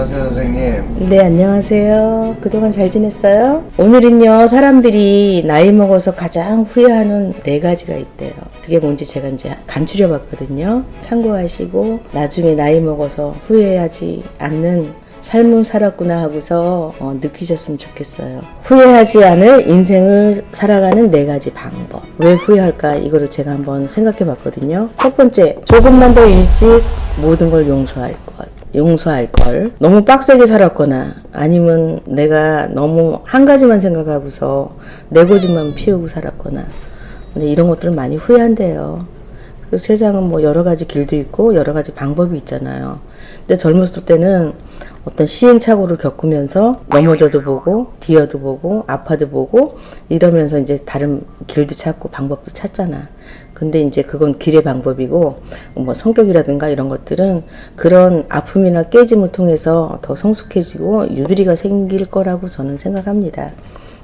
안녕하세요 선생님. 네, 안녕하세요. 그동안 잘 지냈어요? 오늘은요, 사람들이 나이 먹어서 가장 후회하는 네 가지가 있대요. 그게 뭔지 제가 이제 간추려 봤거든요. 참고하시고, 나중에 나이 먹어서 후회하지 않는 삶을 살았구나 하고서 어, 느끼셨으면 좋겠어요. 후회하지 않을 인생을 살아가는 네 가지 방법. 왜 후회할까? 이거를 제가 한번 생각해 봤거든요. 첫 번째, 조금만 더 일찍 모든 걸 용서할 것. 용서할 걸. 너무 빡세게 살았거나 아니면 내가 너무 한 가지만 생각하고서 내 고집만 피우고 살았거나 근데 이런 것들은 많이 후회한대요. 그 세상은 뭐 여러 가지 길도 있고 여러 가지 방법이 있잖아요. 근데 젊었을 때는 어떤 시행착오를 겪으면서 넘어져도 보고 뒤어도 보고 아파도 보고 이러면서 이제 다른 길도 찾고 방법도 찾잖아. 근데 이제 그건 길의 방법이고 뭐 성격이라든가 이런 것들은 그런 아픔이나 깨짐을 통해서 더 성숙해지고 유두리가 생길 거라고 저는 생각합니다.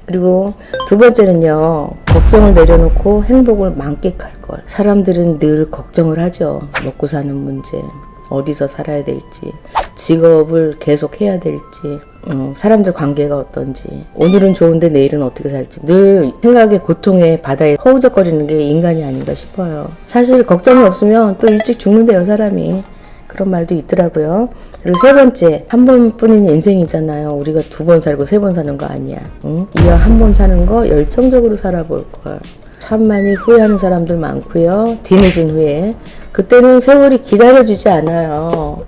그리고 두 번째는요, 걱정을 내려놓고 행복을 만끽할 걸. 사람들은 늘 걱정을 하죠. 먹고 사는 문제, 어디서 살아야 될지, 직업을 계속 해야 될지, 어, 사람들 관계가 어떤지, 오늘은 좋은데 내일은 어떻게 살지, 늘 생각의 고통의 바다에 허우적거리는 게 인간이 아닌가 싶어요. 사실 걱정이 없으면 또 일찍 죽는데요, 사람이. 그런 말도 있더라고요. 그리고 세 번째, 한 번뿐인 인생이잖아요. 우리가 두 번 살고 세 번 사는 거 아니야. 응? 이왕 한 번 사는 거 열정적으로 살아볼 걸. 참 많이 후회하는 사람들 많고요. 뒤늦은 후회. 그때는 세월이 기다려주지 않아요.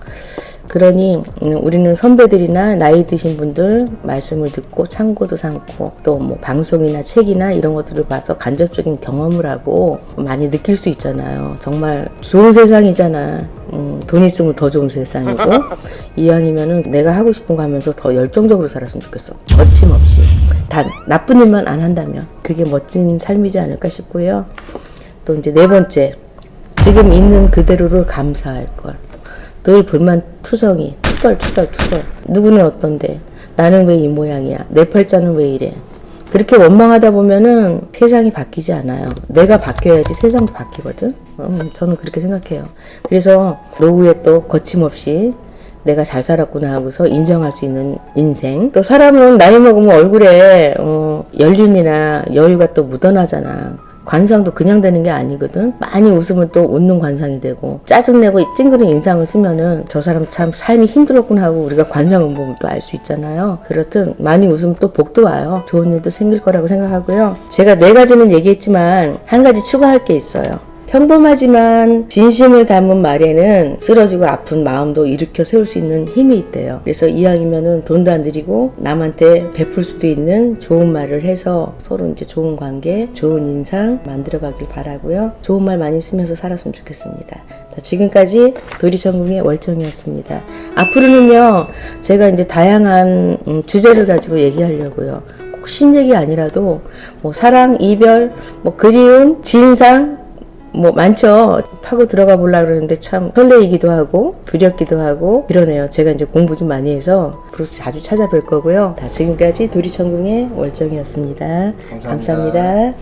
그러니 음, 우리는 선배들이나 나이 드신 분들 말씀을 듣고 참고도 삼고 또 뭐 방송이나 책이나 이런 것들을 봐서 간접적인 경험을 하고 많이 느낄 수 있잖아요. 정말 좋은 세상이잖아. 음, 돈 있으면 더 좋은 세상이고 이왕이면은 내가 하고 싶은 거 하면서 더 열정적으로 살았으면 좋겠어. 거침없이 단 나쁜 일만 안 한다면 그게 멋진 삶이지 않을까 싶고요. 또 이제 네 번째 지금 있는 그대로를 감사할 걸. 늘 불만 투성이 투덜 투덜 투덜. 누구는 어떤데? 나는 왜 이 모양이야? 내 팔자는 왜 이래? 그렇게 원망하다 보면은 세상이 바뀌지 않아요. 내가 바뀌어야지 세상도 바뀌거든? 음, 저는 그렇게 생각해요. 그래서 노후에 또 거침없이 내가 잘 살았구나 하고서 인정할 수 있는 인생. 또 사람은 나이 먹으면 얼굴에 어, 연륜이나 여유가 또 묻어나잖아. 관상도 그냥 되는 게 아니거든. 많이 웃으면 또 웃는 관상이 되고 짜증내고 찡그린 인상을 쓰면은 저 사람 참 삶이 힘들었구나 하고 우리가 관상을 보면 또 알 수 있잖아요. 그렇듯 많이 웃으면 또 복도 와요. 좋은 일도 생길 거라고 생각하고요. 제가 네 가지는 얘기했지만 한 가지 추가할 게 있어요. 평범하지만 진심을 담은 말에는 쓰러지고 아픈 마음도 일으켜 세울 수 있는 힘이 있대요. 그래서 이왕이면은 돈도 안 들이고 남한테 베풀 수도 있는 좋은 말을 해서 서로 이제 좋은 관계, 좋은 인상 만들어 가길 바라고요. 좋은 말 많이 쓰면서 살았으면 좋겠습니다. 자, 지금까지 도리천궁의 월정이었습니다. 앞으로는요, 제가 이제 다양한 음, 주제를 가지고 얘기하려고요. 꼭 신얘기 아니라도 뭐 사랑, 이별, 뭐 그리움, 진상 뭐 많죠. 파고 들어가 보려고 그러는데 참 설레이기도 하고 두렵기도 하고 그러네요. 제가 이제 공부 좀 많이 해서 앞으로 자주 찾아뵐 거고요. 다 지금까지 도리천궁의 월정이었습니다 감사합니다. 감사합니다.